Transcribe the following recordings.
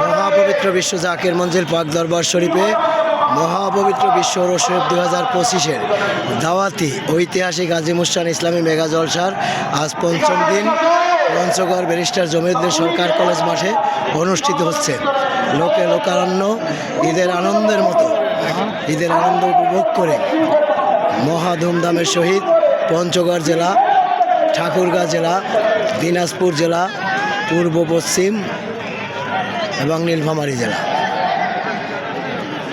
মহাপবিত্র বিশ্ব জাকের মঞ্জিল পাক দরবার শরীফে মহাপবিত্র বিশ্ব রসেব দু হাজার পঁচিশের দাওয়াতি ঐতিহাসিক আজিমুস্তান ইসলামী মেগা জলসার আজ পঞ্চম দিন পঞ্চগড় ব্যারিস্টার জমিরুদ্দিন সরকার কলেজ মাঠে অনুষ্ঠিত হচ্ছে। লোকে লোকারণ্য, ঈদের আনন্দের মতো, ঈদের আনন্দ উপভোগ করে মহা ধুমধামের সহিত পঞ্চগড় জেলা, ঠাকুরগাঁ জেলা, দিনাজপুর জেলা, পূর্ব পশ্চিম এবং নীলফামারী জেলা।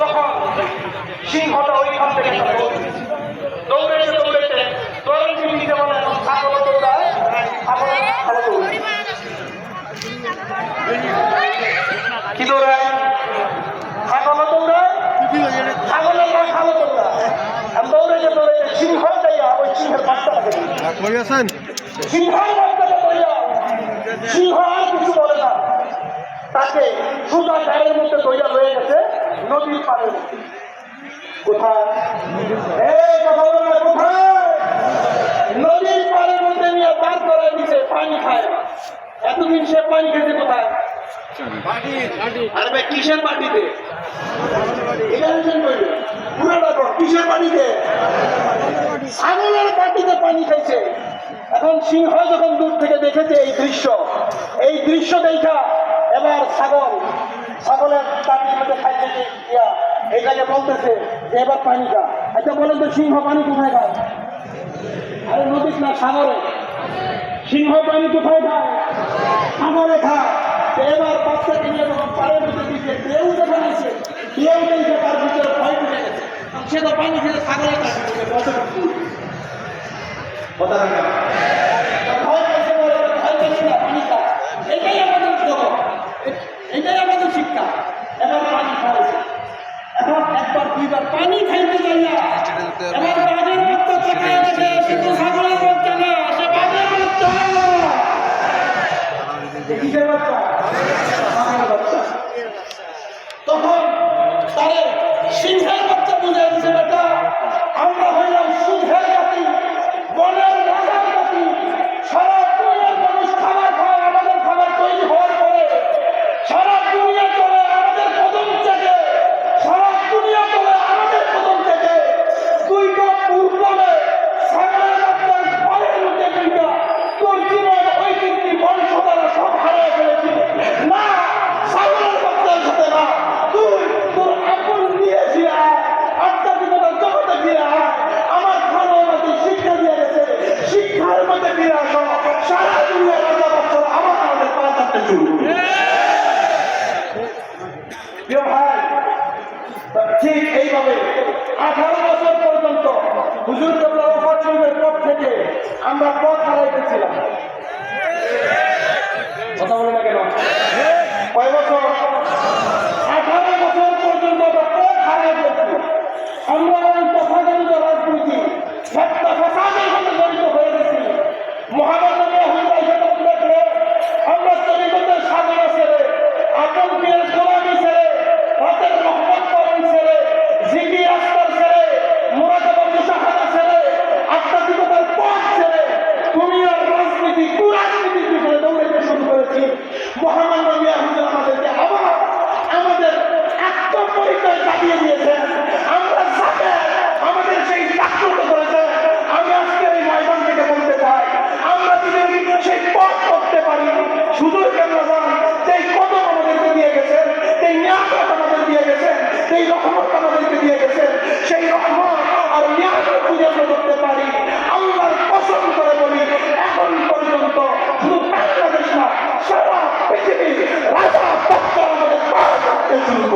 তখন সিংহটা ওইখান থেকে দৌড়েছে দৌড়েছে দৌড়ে চিনি যেমন এখন ছাগল দৌড়ায় ছাগল ছাগল দৌড়ায় কি দৌড়ায় ছাগল দৌড়ায় ছাগলের পর ছাগল দৌড়ায় আর দৌড়েছে দৌড়েছে সিংহ যাইয়া ওই সিংহের কই আছেন বলে না। তাকে সোজা গায়ের মধ্যে দইয়া রয়ে গেছে নদীর পাড়ে। কোথায়? এই কথা বলো কোথায়? নদীর মধ্যে নিয়ে পার পানি খায়। এতদিন সে পানি খেতে কোথায়? আরে ভাই কিসের মাটিতে? পুরোটা কর, কিসের পানিতে ছাগলের পানি খাইছে এখন সিংহ যখন দূর থেকে দেখেছে এই দৃশ্য এই দৃশ্য দেখা এবার ছাগল, ছাগলের পাটির মধ্যে খাইছে ইয়া এইটাকে বলতেছে যে, এবার পানি খা। আচ্ছা বলেন তো, সিংহ পানি কোথায় খায়? আরে, নদীর না, সাগরে। সিংহ পানি কোথায় খায়? সাগরে খায়। তো এবার বাচ্চাকে নিয়ে যখন পাড়ের মধ্যে দিচ্ছে ঢেউ যখন এসে ঢেউ দেখে তার ভিতরে ভয় ঢুকে গেছে। সে তো পানি খেলে সাগরে কতটুকু কথা না না এটাই আমাদের জগৎ এটাই আমাদের শিক্ষা এবার পানি খাওয়াইছে এখন একবার দুইবার পানি খাইতে যাইয়া এবার বাঘের মতো তাকায় দেখে শুধু ছাগলের বাচ্চা না সে বাঘের বাচ্চা কিসের বাচ্চা হুজুর কেবলা ওফার শরীফের পথ থেকে আমরা পথ হারাইতেছিলাম।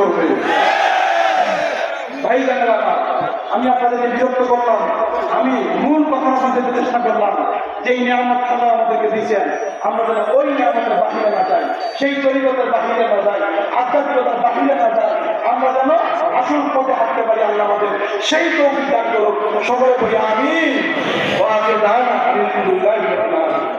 করবে। ভাই জানেন আমি আপনাদেরকে বিরক্ত করলাম। আমি মূল কথা আপনাদের চেষ্টা করলাম যে এই নিয়ামত খানা আমাদেরকে দিয়েছেন। আমরা যেন ওই নিয়ামতের বাহিরে না যাই, সেই তরিকতের বাহিরে না যাই, আধ্যাত্মিকতার বাহিরে না যাই, আমরা যেন আসল পথে হাঁটতে পারি আল্লাহ আমাদের। সেই তৌফিক দান করুক। সকলে বলি আমি আলহামদুলিল্লাহ